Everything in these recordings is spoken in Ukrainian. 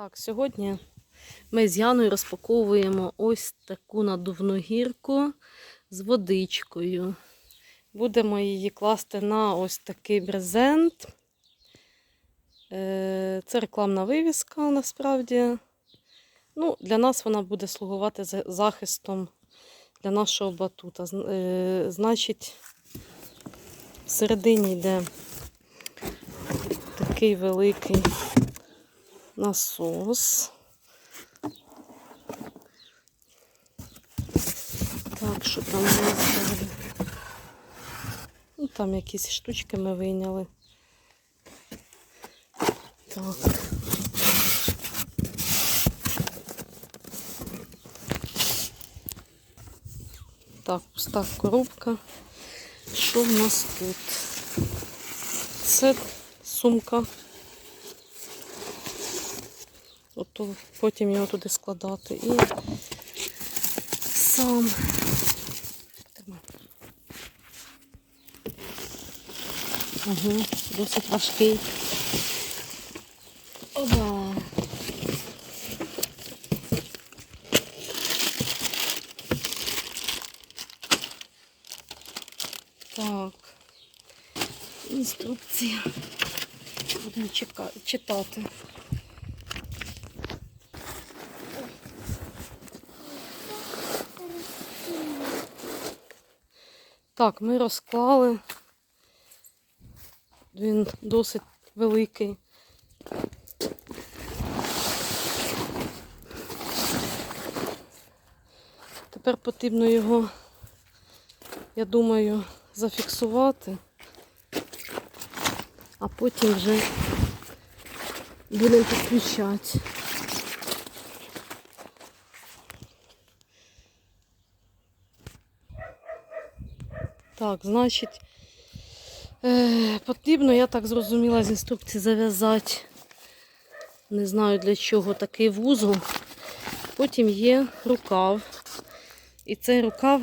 Так, сьогодні ми з Яною розпаковуємо ось таку надувну гірку з водичкою. Будемо її класти на ось такий брезент. Е, Це рекламна вивіска насправді. Ну, для нас вона буде слугувати захистом для нашого батута. Е, Значить, всередині йде такий великий насос. Так, що там у нас? Ну, там якісь штучки ми вийняли. Так. Так, пуста коробка. Що в нас тут? Це сумка. Ото потім його туди складати. І сам. Угу, досить важкий. Оба. Так. Інструкція. Будемо читати. Так, ми розклали. Він досить великий. Тепер потрібно його, я думаю, зафіксувати, а потім вже будемо підключати. Так, значить, е, потрібно, я так зрозуміла з інструкції, зав'язати, не знаю для чого, такий вузол. Потім є рукав. І цей рукав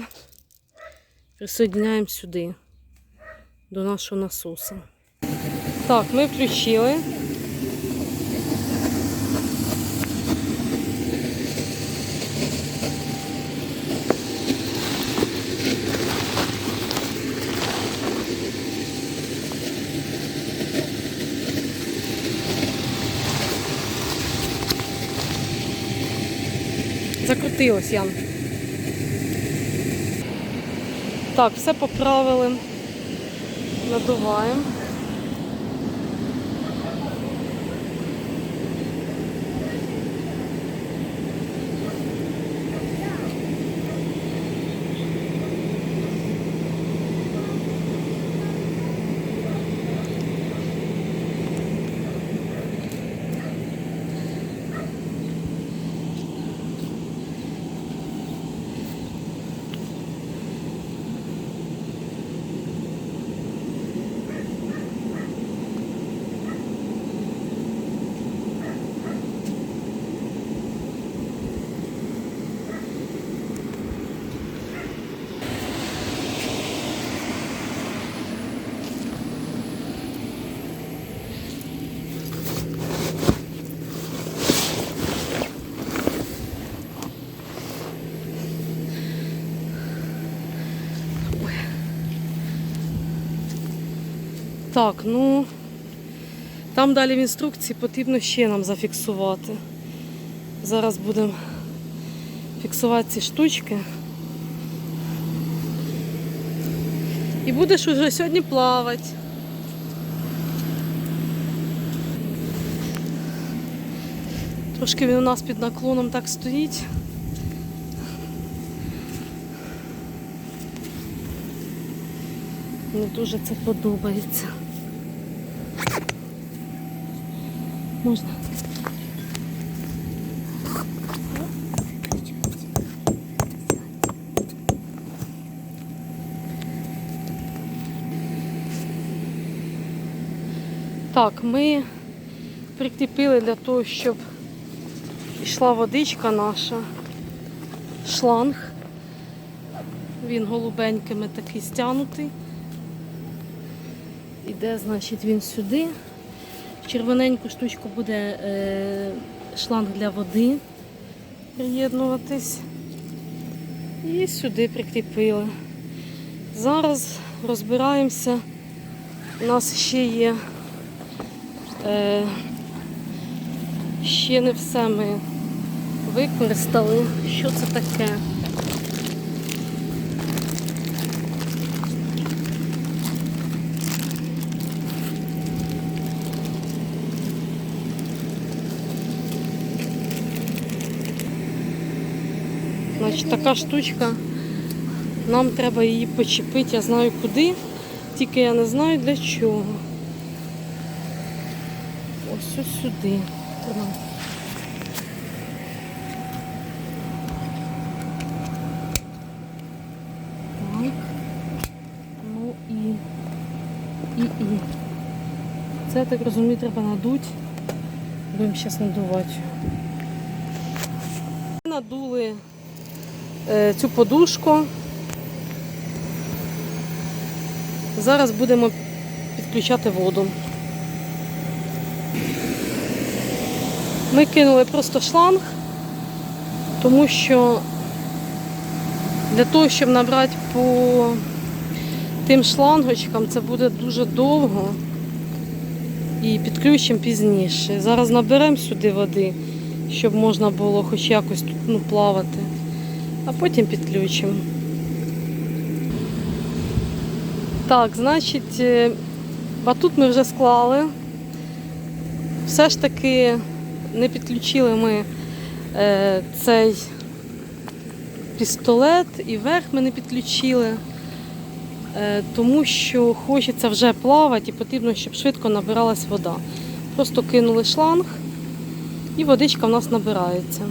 присоединяємо сюди, до нашого насоса. Так, ми включили. Закрутилось, Ян. Так, все поправили. Надуваємо. Так, ну там далі в інструкції потрібно ще нам зафіксувати. Зараз будемо фіксувати ці штучки. І будеш уже сьогодні плавати. Трошки він у нас під наклоном так стоїть. Мені дуже це подобається. Можна. Так, ми прикріпили для того, щоб йшла водичка наша, шланг. Він голубенькими такий стянутий. Іде, значить, він сюди. Червоненьку штучку буде е, шланг для води приєднуватись. І сюди прикріпили. Зараз розбираємося. У нас ще є. Е, ще не все ми використали. Що це таке? Значить, така штучка. Нам треба її почепити, я знаю куди, тільки я не знаю для чого. Ось ось сюди. Так. Ну і. І і. Це, так розумію, треба надуть. Будемо зараз надувати. Надули е, цю подушку. Зараз будемо підключати воду. Ми кинули просто шланг, тому що для того, щоб набрати по тим шлангочкам, це буде дуже довго і підключимо пізніше. Зараз наберемо сюди води, щоб можна було хоч якось тут ну, плавати, а потім підключимо. Так, значить, е, батут ми вже склали. Все ж таки не підключили ми е, цей пістолет і верх ми не підключили, е, тому що хочеться вже плавати і потрібно, щоб швидко набиралась вода. Просто кинули шланг і водичка в нас набирається.